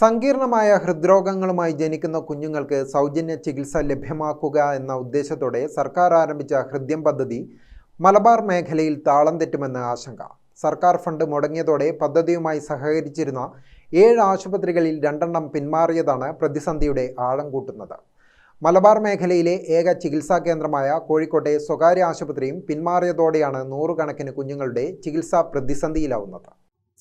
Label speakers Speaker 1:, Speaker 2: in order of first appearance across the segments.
Speaker 1: സങ്കീർണമായ ഹൃദ്രോഗങ്ങളുമായി ജനിക്കുന്ന കുഞ്ഞുങ്ങൾക്ക് സൗജന്യ ചികിത്സ ലഭ്യമാക്കുക എന്ന ഉദ്ദേശത്തോടെ സർക്കാർ ആരംഭിച്ച ഹൃദ്യം പദ്ധതി മലബാർ മേഖലയിൽ താളം തെറ്റുമെന്ന് ആശങ്ക. സർക്കാർ ഫണ്ട് മുടങ്ങിയതോടെ പദ്ധതിയുമായി സഹകരിച്ചിരുന്ന ഏഴ് ആശുപത്രികളിൽ രണ്ടെണ്ണം പിന്മാറിയതാണ് പ്രതിസന്ധിയുടെ ആഴം കൂട്ടുന്നത്. മലബാർ മേഖലയിലെ ഏക ചികിത്സാ കേന്ദ്രമായ കോഴിക്കോട്ടെ സ്വകാര്യ ആശുപത്രിയും പിന്മാറിയതോടെയാണ് നൂറുകണക്കിന് കുഞ്ഞുങ്ങളുടെ ചികിത്സാ പ്രതിസന്ധിയിലാവുന്നത്.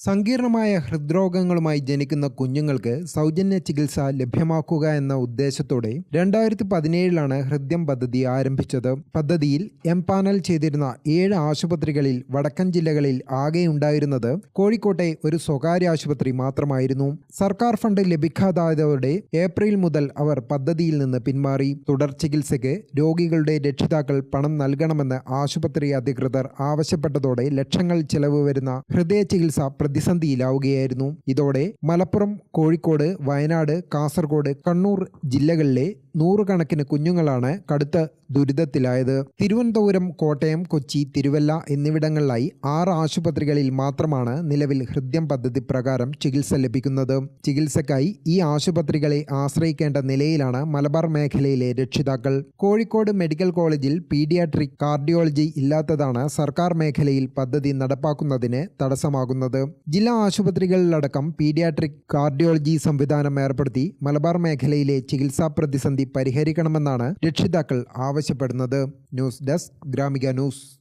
Speaker 1: സങ്കീർണമായ ഹൃദ്രോഗങ്ങളുമായി ജനിക്കുന്ന കുഞ്ഞുങ്ങൾക്ക് സൗജന്യ ചികിത്സ ലഭ്യമാക്കുക എന്ന ഉദ്ദേശത്തോടെ രണ്ടായിരത്തി പതിനേഴിലാണ് ഹൃദ്യം പദ്ധതി ആരംഭിച്ചത്. പദ്ധതിയിൽ എംപാനൽ ചെയ്തിരുന്ന ഏഴ് ആശുപത്രികളിൽ വടക്കൻ ജില്ലകളിൽ ആകെ ഉണ്ടായിരുന്നത് കോഴിക്കോട്ടെ ഒരു സ്വകാര്യ ആശുപത്രി മാത്രമായിരുന്നു. സർക്കാർ ഫണ്ട് ലഭിക്കാതായതോടെ ഏപ്രിൽ മുതൽ അവർ പദ്ധതിയിൽ നിന്ന് പിന്മാറി. തുടർ ചികിത്സയ്ക്ക് രോഗികളുടെ രക്ഷിതാക്കൾ പണം നൽകണമെന്ന് ആശുപത്രി അധികൃതർ ആവശ്യപ്പെട്ടതോടെ ലക്ഷങ്ങൾ ചെലവ് വരുന്ന ഹൃദയ ചികിത്സ പ്രതിസന്ധിയിലാവുകയായിരുന്നു. ഇതോടെ മലപ്പുറം കോഴിക്കോട് വയനാട് കാസർഗോഡ് കണ്ണൂർ ജില്ലകളിലെ നൂറുകണക്കിന് കുഞ്ഞുങ്ങളാണ് കടുത്ത ദുരിതത്തിലായത്. തിരുവനന്തപുരം കോട്ടയം കൊച്ചി തിരുവല്ല എന്നിവിടങ്ങളിലായി ആറ് ആശുപത്രികളിൽ മാത്രമാണ് നിലവിൽ ഹൃദ്യം പദ്ധതി പ്രകാരം ചികിത്സ ലഭിക്കുന്നത്. ചികിത്സക്കായി ഈ ആശുപത്രികളെ ആശ്രയിക്കേണ്ട നിലയിലാണ് മലബാർ മേഖലയിലെ രക്ഷിതാക്കൾ. കോഴിക്കോട് മെഡിക്കൽ കോളേജിൽ പീഡിയാട്രിക് കാർഡിയോളജി ഇല്ലാത്തതാണ് സർക്കാർ മേഖലയിൽ പദ്ധതി നടപ്പാക്കുന്നതിന് തടസ്സമാകുന്നത്. ജില്ലാ ആശുപത്രികളിലടക്കം പീഡിയാട്രിക് കാർഡിയോളജി സംവിധാനം ഏർപ്പെടുത്തി മലബാർ മേഖലയിലെ ചികിത്സാ പ്രതിസന്ധി പരിഹരിക്കണമെന്നാണ് രക്ഷിതാക്കൾ ആവശ്യപ്പെടുന്നത്. News desk Gramika news.